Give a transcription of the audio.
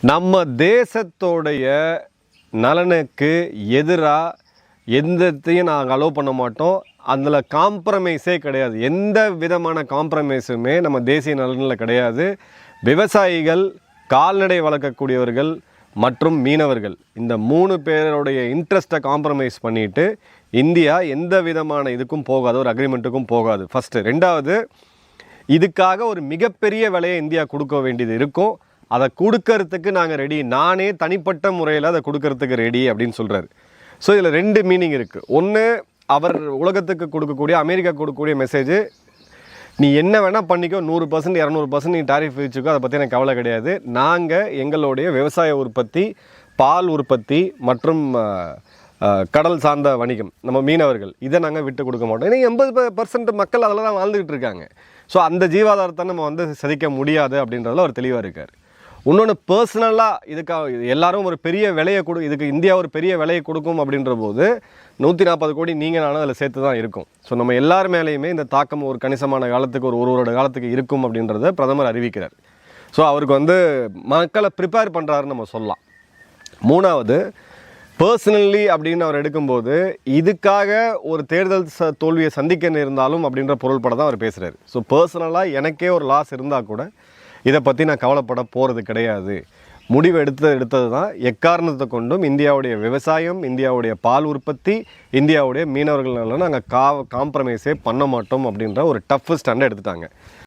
நம்ம தேசத்தோடைய நலனுக்கு எதிராக எந்தத்தையும் நாங்கள் அலோவ் பண்ண மாட்டோம். அதில் காம்ப்ரமைஸே கிடையாது. எந்த விதமான காம்ப்ரமைஸுமே நம்ம தேசிய நலனில் கிடையாது. விவசாயிகள் கால்நடை வளர்க்கக்கூடியவர்கள் மற்றும் மீனவர்கள் இந்த மூணு பேருடைய இன்ட்ரெஸ்ட்டை காம்ப்ரமைஸ் பண்ணிட்டு இந்தியா எந்த விதமான இதுக்கும் போகாது ஒரு அக்ரிமெண்ட்டுக்கும் போகாது. ஃபஸ்ட்டு ரெண்டாவது இதுக்காக ஒரு மிகப்பெரிய விலையை இந்தியா கொடுக்க வேண்டியது இருக்கும். அதை கொடுக்கறதுக்கு நாங்கள் ரெடி நானே தனிப்பட்ட முறையில் அதை கொடுக்கறதுக்கு ரெடி அப்படின்னு சொல்கிறாரு ஸோ இதில் ரெண்டு மீனிங் இருக்குது ஒன்று அவர் உலகத்துக்கு கொடுக்கக்கூடிய அமெரிக்கா கொடுக்கக்கூடிய மெசேஜ் நீ என்ன வேணால் பண்ணிக்கோ நூறு பர்சன்ட் இரநூறு பர்சன்ட் நீ டாரிஃப் வச்சுக்கோ அதை பற்றி எனக்கு கவலை கிடையாது. நாங்கள் எங்களுடைய விவசாய உற்பத்தி பால் உற்பத்தி மற்றும் கடல் சார்ந்த வணிகம் நம்ம மீனவர்கள் இதை நாங்கள் விட்டு கொடுக்க மாட்டோம். ஏன்னா எண்பது பர்சன்ட் மக்கள் அதில் தான் வாழ்ந்துக்கிட்டு இருக்காங்க. ஸோ அந்த ஜீவாதாரத்தை நம்ம வந்து சதிக்க முடியாது அப்படின்றதுல அவர் தெளிவாக இருக்கார். இன்னொன்று பர்சனலாக இதுக்காக இது எல்லாரும் ஒரு பெரிய விலையை கொடு இதுக்கு இந்தியா ஒரு பெரிய விலையை கொடுக்கும் அப்படின்ற போது நூற்றி நாற்பது கோடி நீங்கள் நானும் அதில் சேர்த்து தான் இருக்கும். ஸோ நம்ம எல்லார் மேலேயுமே இந்த தாக்கம் ஒரு கணிசமான காலத்துக்கு ஒரு ஒரு வருட காலத்துக்கு இருக்கும் அப்படின்றத பிரதமர் அறிவிக்கிறார். ஸோ அவருக்கு வந்து மக்களை ப்ரிப்பேர் பண்ணுறாருன்னு நம்ம சொல்லலாம். மூணாவது பர்சனலி அப்படின்னு அவர் எடுக்கும்போது இதுக்காக ஒரு தேர்தல் ச தோல்வியை சந்திக்க நேர்ந்தாலும் அப்படின்ற பொருள்பட தான் அவர் பேசுகிறார் ஸோ பர்சனலாக எனக்கே ஒரு லாஸ் இருந்தால் கூட இதை பற்றி நான் கவலைப்பட போகிறது கிடையாது. முடிவு எடுத்தது எடுத்தது தான் எக்காரணத்தை கொண்டும் இந்தியாவுடைய விவசாயம் இந்தியாவுடைய பால் உற்பத்தி இந்தியாவுடைய மீனவர்கள் நாங்கள் கா காம்ப்ரமைஸே பண்ண மாட்டோம் அப்படின்ற ஒரு டஃப் ஸ்டாண்டை எடுத்துட்டாங்க.